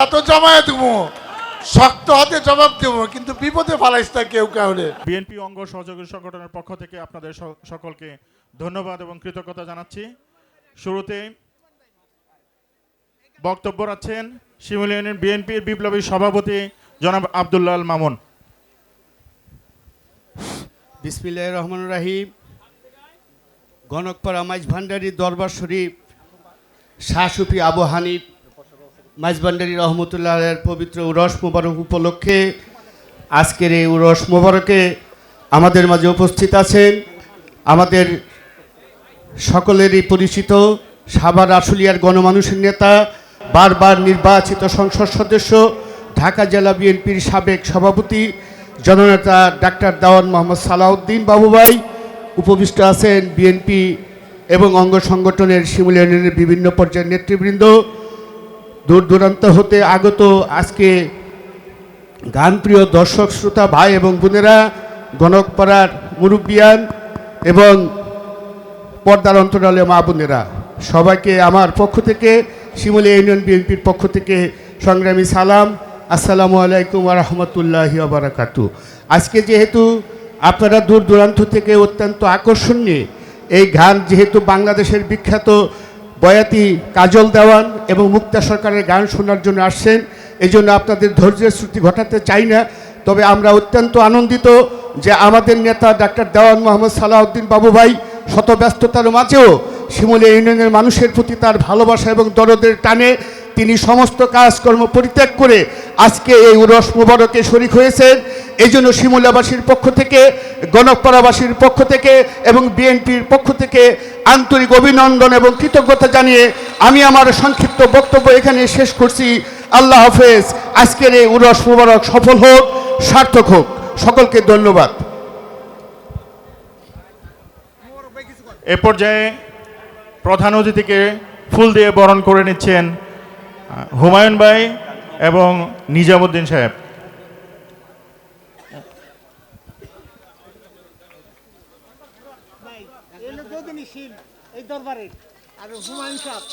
এত জমায়ে দেবো শক্ত হাতে জবাব দেবো কিন্তু বিপদে ফালাইস না কেউ কাউরে। বিএনপি অঙ্গ সহযোগী সংগঠনের পক্ষ থেকে আপনাদের সকলকে ধন্যবাদ এবং কৃতজ্ঞতা জানাচ্ছি। শুরুতে বক্তব্য রাখছেন শিমুল ইউনিয়ন বিএনপির বিপ্লবী সভাপতি জনাব আবদুল্লাহ মামুন। বিসমিল্লাহ রহমান রাহিম। গণকপাড়া মাইজ ভান্ডারী দরবার শরীফ শাহ সুফি আবু হানিফ মাইজ ভান্ডারী রহমতুল্লাহের পবিত্র উরস মোবারক উপলক্ষে, আজকের এই উরস মোবারকে আমাদের মাঝে উপস্থিত আছেন আমাদের সকলেরই পরিচিত সাভার আশুলিয়ার গণমানুষের নেতা, বারবার নির্বাচিত সংসদ সদস্য, ঢাকা জেলা বিএনপির সাবেক সভাপতি, জননেতা ডাক্তার দাওয়ান মোহাম্মদ সালাউদ্দিন বাবুভাই, উপবিষ্ট আছেন বিএনপি এবং অঙ্গ সংগঠনের শিমুল ইউনিয়নের বিভিন্ন পর্যায়ের নেতৃবৃন্দ। দূর দূরান্ত হতে আগত আজকে গানপ্রিয় দর্শক, শ্রোতা, ভাই এবং বোনেরা, গণকপাড়ার মুরব্বিয়ান এবং পর্দার অন্তরালে মা বোনেরা, সবাইকে আমার পক্ষ থেকে, শিমুলিয়া ইউনিয়ন বিএনপির পক্ষ থেকে সংগ্রামী সালাম। আসসালামু আলাইকুম রহমতুল্লাহি বারাকাতু। আজকে যেহেতু আপনারা দূর দূরান্ত থেকে অত্যন্ত আকর্ষণ নিয়ে এই গান যেহেতু বাংলাদেশের বিখ্যাত বয়াতি কাজল দেওয়ান এবং মুক্তা সরকারের গান শোনার জন্য আসছেন। এই জন্য আপনাদের ধৈর্যের শ্রুতি ঘটাতে চাই না। তবে আমরা অত্যন্ত আনন্দিত যে আমাদের নেতা ডাক্তার দেওয়ান মোহাম্মদ সালাহদ্দিন বাবু ভাই শত ব্যস্ততার মাঝেও শিমুলিয়া ইউনিয়নের মানুষের প্রতি তার ভালোবাসা এবং দরদের টানে তিনি সমস্ত কাজকর্ম পরিত্যাগ করে আজকে এই উরস মুবারকে শরিক হয়েছেন। এই জন্য শিমুলিয়াবাসীর পক্ষ থেকে, গণকপাড়াবাসীর পক্ষ থেকে এবং বিএনপির পক্ষ থেকে আন্তরিক অভিনন্দন এবং কৃতজ্ঞতা জানিয়ে আমি আমার সংক্ষিপ্ত বক্তব্য এখানে শেষ করছি। আল্লাহ হাফেজ, আজকের এই উরস মুবারক সফল হোক, সার্থক হোক। সকলকে ধন্যবাদ। এ পর্যায়ে প্রধান অতিথিকে ফুল দিয়ে বরণ করে নিচ্ছেন হুমায়ুন ভাই এবং নিজামুদ্দিন সাহেব। এই দরবারে আর হুমায়ুন ডাক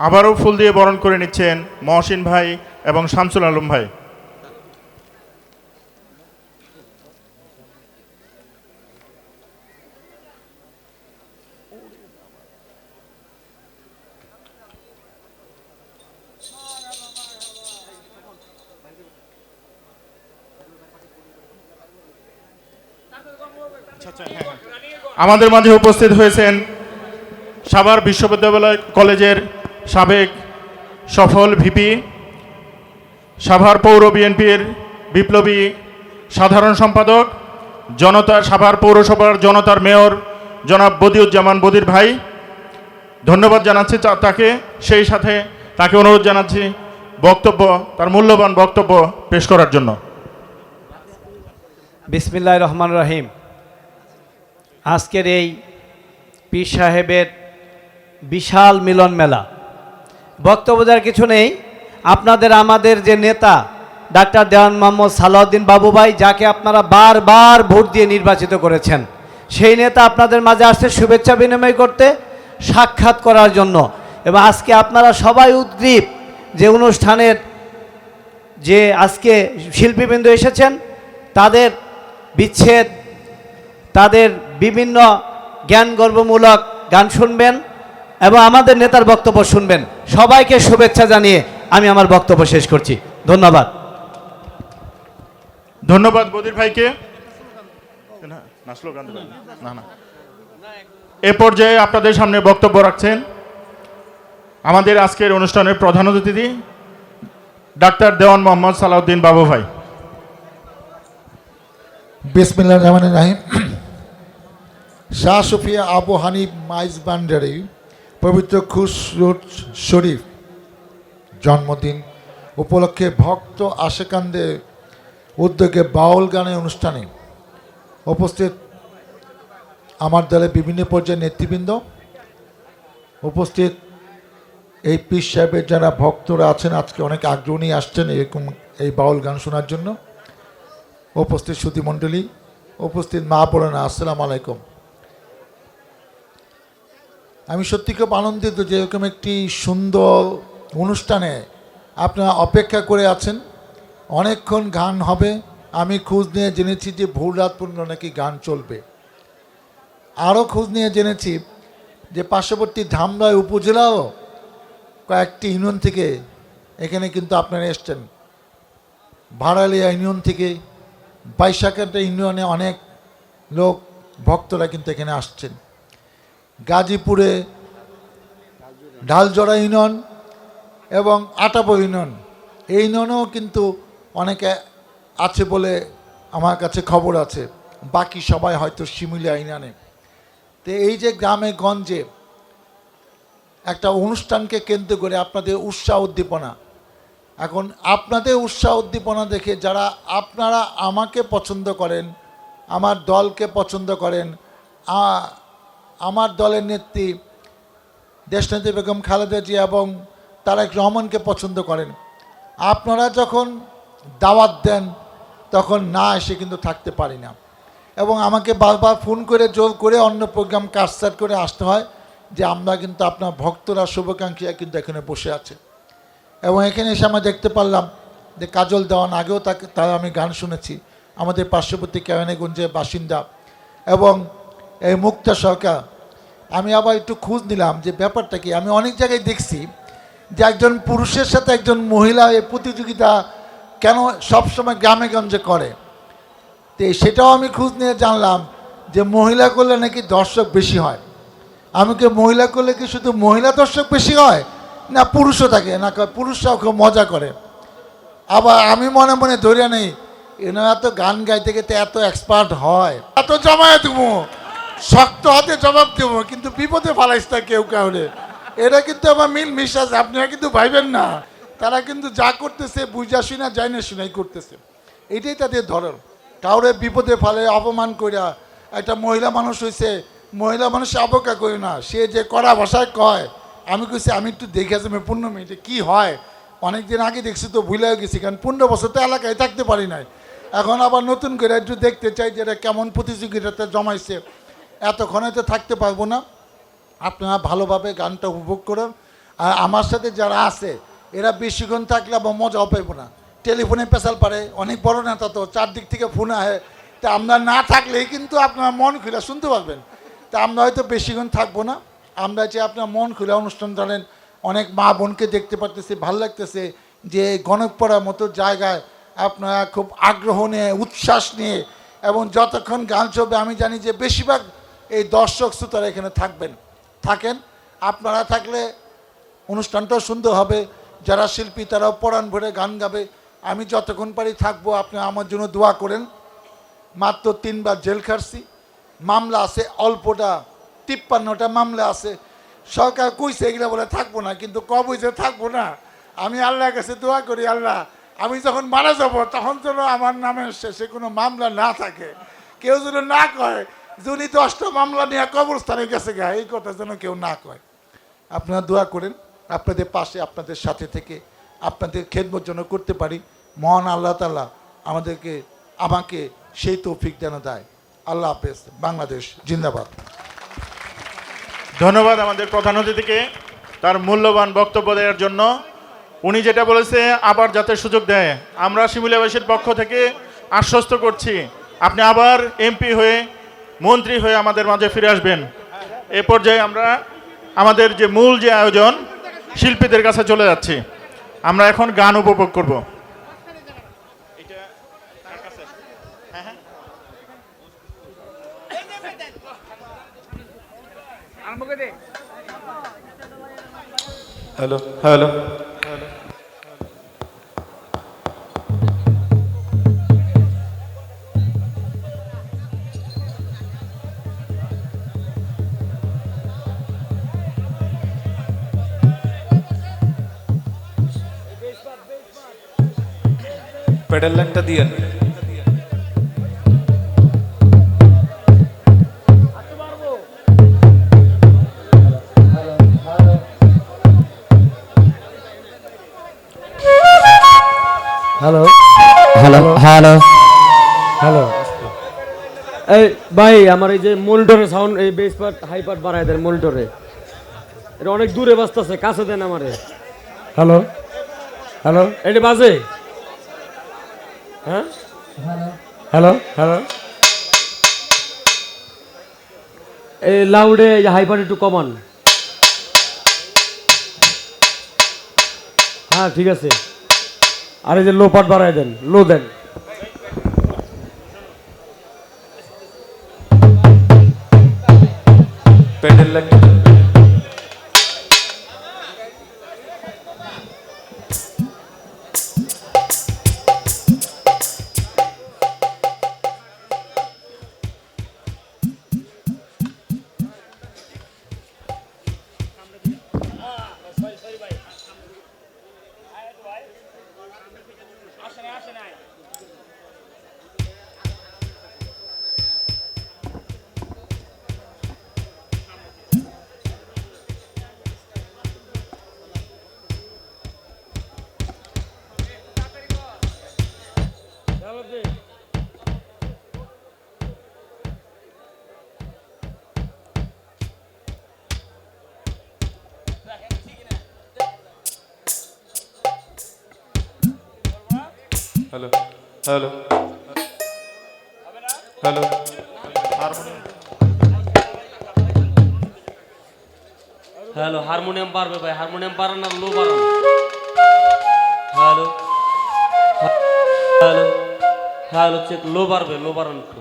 আবারও ফুল দিয়ে বরণ করে নিচ্ছেন মহসিন ভাই এবং শামসুল আলম ভাই। আমাদের মাঝে উপস্থিত হয়েছেন সাভার বিশ্ববিদ্যালয় কলেজের সাবেক সফল ভিপি, সাভার পৌর বিএনপির বিপ্লবী সাধারণ সম্পাদক, জনতা, সাভার পৌরসভার জনতার মেয়র জনাব বদিউজ্জামান বদির ভাই। ধন্যবাদ জানাচ্ছি তাকে, সেই সাথে তাকে অনুরোধ জানাচ্ছি বক্তব্য, তার মূল্যবান বক্তব্য পেশ করার জন্য। বিসমিল্লাহ রহমান রহিম। আজকের এই পীর সাহেবের বিশাল মিলন মেলা। বক্তব্য দেওয়ার কিছু নেই। আপনাদের, আমাদের যে নেতা, ডাক্তার দেওয়ান মোহাম্মদ সালাউদ্দিন বাবুভাই যাকে আপনারা বারবার ভোট দিয়ে নির্বাচিত করেছেন, সেই নেতা আপনাদের মাঝে আসছে শুভেচ্ছা বিনিময় করতে, সাক্ষাৎ করার জন্য। এবং আজকে আপনারা সবাই উদ্গ্রীব যে অনুষ্ঠানের যে আজকে শিল্পীবৃন্দ এসেছেন, তাদের বিচ্ছেদ, তাদের বিভিন্ন জ্ঞানগর্ভমূলক গান শুনবেন। এবং আমাদের নেতার বক্তব্য শুনবেন। সবাইকে শুভেচ্ছা জানিয়ে আমি আমার বক্তব্য শেষ করছি। ধন্যবাদ। ধন্যবাদ বদির ভাইকে। না, না। এ পর্যায়ে আপনাদের সামনে বক্তব্য রাখছেন আমাদের আজকের অনুষ্ঠানের প্রধান অতিথি ডাক্তার দেওয়ান মোহাম্মদ সালাউদ্দিন বাবু ভাই। বিসমিল্লাহ রহমান রাহিম। শাহ সুফিয়া আবু হানিফ মাইজ বান্ডারি পবিত্র খুশ শরীফ জন্মদিন উপলক্ষে ভক্ত আশেকান্দের উদ্যোগে বাউল গানের অনুষ্ঠানে উপস্থিত আমার দলের বিভিন্ন পর্যায়ের নেতৃবৃন্দ, উপস্থিত এই পীর সাহেবের যারা ভক্তরা আছেন, আজকে অনেক আগ্রহ আসছেন এরকম এই বাউল গান শোনার জন্য। উপস্থিত সুধী মণ্ডলী, উপস্থিত মা বোনেরা, আসসালামু আলাইকুম। আমি সত্যি খুব আনন্দিত যে এরকম একটি সুন্দর অনুষ্ঠানে আপনারা অপেক্ষা করে আছেন। অনেকক্ষণ গান হবে। আমি খোঁজ নিয়ে জেনেছি যে ভোর রাত পর্যন্ত নাকি গান চলবে। আরও খোঁজ নিয়ে জেনেছি যে পার্শ্ববর্তী ধামরাই উপজেলাও কয়েকটি ইউনিয়ন থেকে এখানে কিন্তু আপনারা এসছেন। ভাড়ালিয়া ইউনিয়ন থেকে বাইশাখাটা ইউনিয়নে অনেক লোক, ভক্তরা কিন্তু এখানে আসছেন। গাজীপুরে ঢালজড়া ইউনিয়ন এবং আটাবো ইউনিয়ন। এই ইউনিয়নেও কিন্তু অনেকে আছে বলে আমার কাছে খবর আছে। বাকি সবাই হয়তো শিমুলিয়া ইউনিয়নে। তো এই যে গ্রামে গঞ্জে একটা অনুষ্ঠানকে কেন্দ্র করে আপনাদের উৎসাহ উদ্দীপনা। এখন আপনাদের উৎসাহ উদ্দীপনা দেখে যারা আপনারা আমাকে পছন্দ করেন, আমার দলকে পছন্দ করেন আমার দলের নেত্রী দেশনেত্রী বেগম খালেদা জিয়া এবং তারেক রহমানকে পছন্দ করেন। আপনারা যখন দাওয়াত দেন, তখন না এসে কিন্তু থাকতে পারি না। এবং আমাকে বারবার ফোন করে, জোর করে অন্য প্রোগ্রাম কাটসাট করে আসতে হয় যে আমরা কিন্তু আপনার ভক্তরা শুভাকাঙ্ক্ষীরা কিন্তু এখানে বসে আছে। এবং এখানে এসে আমরা দেখতে পারলাম যে কাজল দেওয়ান আগেও তাকে তার আমি গান শুনেছি, আমাদের পার্শ্ববর্তী কেরানীগঞ্জের বাসিন্দা। এবং এই মুক্তা সরকার আমি আবার একটু খোঁজ নিলাম যে ব্যাপারটা কি। আমি অনেক জায়গায় দেখছি যে একজন পুরুষের সাথে একজন মহিলা এই প্রতিযোগিতা কেন সবসময় গ্রামে গঞ্জে করে। তো সেটাও আমি খোঁজ নিয়ে জানলাম যে মহিলা করলে নাকি দর্শক বেশি হয়। আমি কি মহিলা করলে কি শুধু মহিলা দর্শক বেশি হয়, না পুরুষও থাকে, না পুরুষরাও খুব মজা করে। আবার আমি মনে মনে ধরে নেই, এনারা তো গান গাইতে গেতে এত এক্সপার্ট হয়। এত জমায়ে দেবো শক্ত হাতে জবাব দেবো, কিন্তু বিপদে ফালাইস না কেউ কাউরে। এরা কিন্তু আমার মিল মিশ আছে আপনারা কিন্তু ভাইবেন না। তারা কিন্তু যা করতেছে, বুঝা শুনা যায় না শুনাই করতেছে। এটাই তাদের ধরন। কাউরে বিপদে ফালে, অপমান কইরা একটা মহিলা মানুষ হয়েছে মহিলা মানুষ অবজ্ঞা করি না। সে যে কড়া ভাষায় কয়, আমি কইছি, আমি একটু দেখে আসি পূর্ণ মিনিটে কী হয়? অনেক দিন আগে দেখছি তো ভুলে গেছি, কারণ পনেরো বছর তো এলাকায় থাকতে পারি নাই। এখন আবার নতুন করে একটু দেখতে চাই যে এটা কেমন প্রতিযোগিতাতে জমাইছে। এতক্ষণে তো থাকতে পারব না। আপনারা ভালোভাবে গানটা উপভোগ করুন। আর আমার সাথে যারা আছে, এরা বেশিক্ষণ থাকলে আবার মজাও পাইব না। টেলিফোনে পেশাল পারে, অনেক বড় নেতা তো, চারদিক থেকে ফোন আহে। তা আমরা না থাকলেই কিন্তু আপনার মন খুলে শুনতে পারবেন। তা আমরা হয়তো বেশিক্ষণ থাকব না। আমরা যে আপনার মন খুলে অনুষ্ঠান জানেন অনেক মা বোনকে দেখতে পারতেছি, ভালো লাগতেছে যে গণকপড়ার মতো জায়গায় আপনারা খুব আগ্রহ নিয়ে, উচ্ছ্বাস নিয়ে এবং যতক্ষণ গান চলবে, আমি জানি যে বেশিরভাগ এই দর্শক শ্রোতারা এখানে থাকবেন। থাকেন। আপনারা থাকলে অনুষ্ঠানটাও সুন্দর হবে। যারা শিল্পী, তারাও পরাণ ভরে গান গাবে। আমি যতক্ষণ পারি থাকব, আপনি আমার জন্য দোয়া করেন। মাত্র তিনবার জেল খাটছি। মামলা আছে, অল্পটা, তিপ্পান্নটা মামলা আছে। সরকার কইছে এগুলো বলে থাকব না, কিন্তু কবই যে থাকব না। আমি আল্লাহর কাছে দোয়া করি, আল্লাহ, আমি যখন মারা যাব, তখন যেন আমার নামের শেষে কোনো মামলা না থাকে। কেউ যেন না কয় যিনি দশটা মামলা নিয়ে কবরস্থানে গেছে গা, এই কথা যেন কেউ না কয়। আপনারা দোয়া করেন, আপনাদের পাশে, আপনাদের সাথে থেকে, আপনাদের খেদমত জন্য করতে পারি। মহান আল্লাহ তাল্লাহ আমাদেরকে, আমাকে সেই তৌফিক যেন দেয়। আল্লাহ হাফেজ, বাংলাদেশ জিন্দাবাদ। ধন্যবাদ আমাদের প্রধান অতিথিকে তার মূল্যবান বক্তব্য দেওয়ার জন্য। উনি যেটা বলেছে, আবার যাতে সুযোগ দেয়। আমরা শিমুলিয়াবাসীর পক্ষ থেকে আশ্বস্ত করছি, আপনি আবার এমপি হয়ে মন্ত্রী হয়ে আমাদের মাঝে ফিরে আসবেন। এ পর্যায়ে আমরা আমাদের যে মূল যে আয়োজন শিল্পীদের কাছে চলে যাচ্ছি। আমরা এখন গান উপভোগ করব। Hello hello. প্যাডেল লাইনটা দিয়ে হ্যালো হ্যালো হ্যালো হ্যালো এই ভাই আমার এই যে মনিটরে সাউন্ড এই বেস পার্ট হাই পার্ট বাড়ায় দেন মনিটরে। এটা অনেক দূরে বাজতেছে কাছে দেন আমারে। হ্যালো হ্যালো এটা বাজে? হ্যাঁ? হ্যালো। হ্যালো এই লাউডে হাইপার একটু কমান। হ্যাঁ ঠিক আছে। আর এই যে লো পার্ট বাড়াই দেন লো দেন। Hello hello hello hello harmonium পারবে ভাই হারমোনিয়াম পারেন না লো পারেন hello hello hello check low পারবে লো পারেন একটু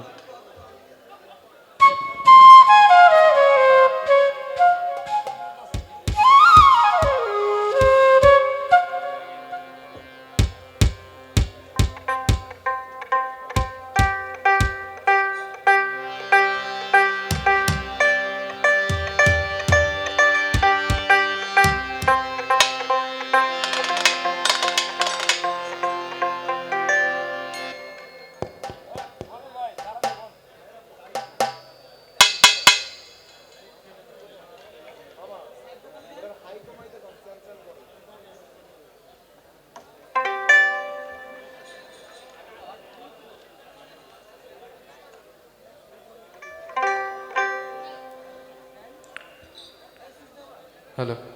হ্যালো